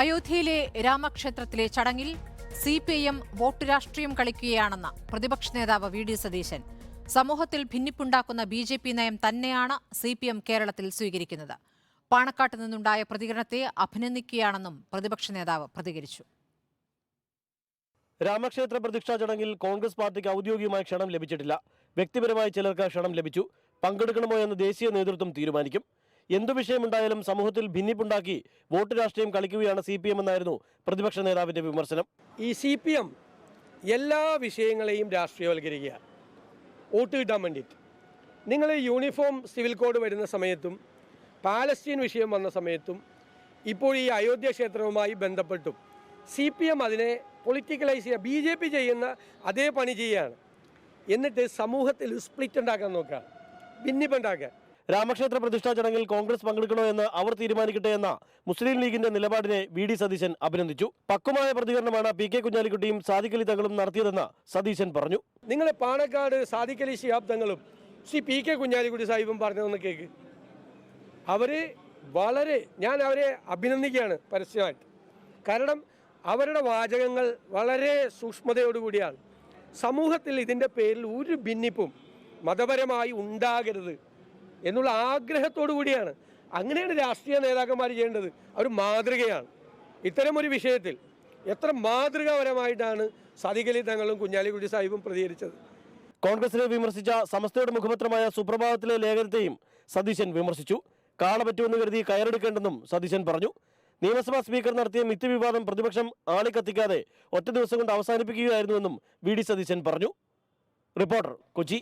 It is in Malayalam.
അയോധ്യയിലെ രാമക്ഷേത്രത്തിലെ ചടങ്ങിൽ C P I M vote രാഷ്ട്രീയം കളിക്കുകയാണെന്ന് പ്രതിപക്ഷ നേതാവ് വി ഡി സതീശൻ. സമൂഹത്തിൽ ഭിന്നിപ്പുണ്ടാക്കുന്ന ബി ജെ പി നയം തന്നെയാണ് സി പി എം കേരളത്തിൽ സ്വീകരിക്കുന്നത്. പാണക്കാട്ട് നിന്നുണ്ടായ പ്രതികരണത്തെ അഭിനന്ദിക്കുകയാണെന്നും പ്രതിപക്ഷ നേതാവ് പ്രതികരിച്ചു. രാമക്ഷേത്ര പ്രതിഷ്ഠാ ചടങ്ങിൽ കോൺഗ്രസ് പാർട്ടിക്ക് ഔദ്യോഗികമായ ക്ഷണം ലഭിച്ചിട്ടില്ല. വ്യക്തിപരമായി ചിലർക്ക് ക്ഷണം ലഭിച്ചു. പങ്കെടുക്കണമോ എന്ന് ദേശീയ നേതൃത്വം തീരുമാനിക്കും. എന്തു വിഷയമുണ്ടായാലും സമൂഹത്തിൽ ഭിന്നിപ്പുണ്ടാക്കി വോട്ട് രാഷ്ട്രീയം കളിക്കുകയാണ് സി പി എം എന്നായിരുന്നു പ്രതിപക്ഷ നേതാവിന്റെ വിമർശനം. ഈ സി പി എം എല്ലാ വിഷയങ്ങളെയും രാഷ്ട്രീയവൽക്കരിക്കുകയാണ് വോട്ട് കിട്ടാൻ വേണ്ടിയിട്ട്. നിങ്ങൾ യൂണിഫോം സിവിൽ കോഡ് വരുന്ന സമയത്തും പാലസ്തീൻ വിഷയം വന്ന സമയത്തും ഇപ്പോൾ ഈ അയോധ്യ ക്ഷേത്രവുമായി ബന്ധപ്പെട്ടും സി പി എം അതിനെ പൊളിറ്റിക്കലൈസ് ചെയ്യുക ബി ജെ പി ചെയ്യുന്ന അതേ പണി ചെയ്യുകയാണ്. എന്നിട്ട് സമൂഹത്തിൽ സ്പ്ലിറ്റ് ഉണ്ടാക്കാൻ നോക്കുക ഭിന്നിപ്പുണ്ടാക്കാൻ രാമക്ഷേത്ര പ്രതിഷ്ഠാ ചടങ്ങിൽ കോൺഗ്രസ് പങ്കെടുക്കണോ എന്ന് അവർ തീരുമാനിക്കട്ടെ എന്ന മുസ്ലിം ലീഗിന്റെ നിലപാടിനെ വി ഡി സതീശൻ അഭിനന്ദിച്ചു. പക്വമായ പ്രതികരണമാണ് പി കെ കുഞ്ഞാലിക്കുട്ടിയും സാദിഖലി തങ്ങളും നടത്തിയതെന്ന് സതീശൻ പറഞ്ഞു. നിങ്ങളെ പാണക്കാട് സാദിഖലി ശിഹാബ് തങ്ങളും ശ്രീ പി കെ കുഞ്ഞാലിക്കുട്ടി സാഹിബും പറഞ്ഞതെന്ന് കേക്ക്. അവർ വളരെ ഞാൻ അവരെ അഭിനന്ദിക്കുകയാണ് പരസ്യമായിട്ട്. കാരണം അവരുടെ വാചകങ്ങൾ വളരെ സൂക്ഷ്മതയോടുകൂടിയാണ്. സമൂഹത്തിൽ ഇതിന്റെ പേരിൽ ഒരു ഭിന്നിപ്പും മതപരമായി ഉണ്ടാകരുത് എന്നുള്ള ആഗ്രഹത്തോടു കൂടിയാണ്. അങ്ങനെയാണ് രാഷ്ട്രീയ നേതാക്കന്മാർ ചെയ്യേണ്ടത്. അവർ മാതൃകയാണ്. ഒരു വിഷയത്തിൽ എത്ര മാതൃകാപരമായിട്ടാണ് സദികലി തങ്ങളും കുഞ്ഞാലിക്കുട്ടി സാഹിബും പ്രതികരിച്ചത്? കോൺഗ്രസിനെ വിമർശിച്ച സമസ്തയുടെ മുഖപത്രമായ സുപ്രഭാതത്തിലെ ലേഖനത്തെയും സതീശൻ വിമർശിച്ചു. കാള പറ്റുമെന്ന് കരുതി കയറെടുക്കേണ്ടെന്നും സതീശൻ പറഞ്ഞു. നിയമസഭാ സ്പീക്കർ നടത്തിയ മിത്ത് വിവാദം പ്രതിപക്ഷം ആളിക്കത്തിക്കാതെ ഒറ്റ ദിവസം കൊണ്ട് അവസാനിപ്പിക്കുകയായിരുന്നുവെന്നും വി ഡി സതീശൻ പറഞ്ഞു. റിപ്പോർട്ടർ കൊച്ചി.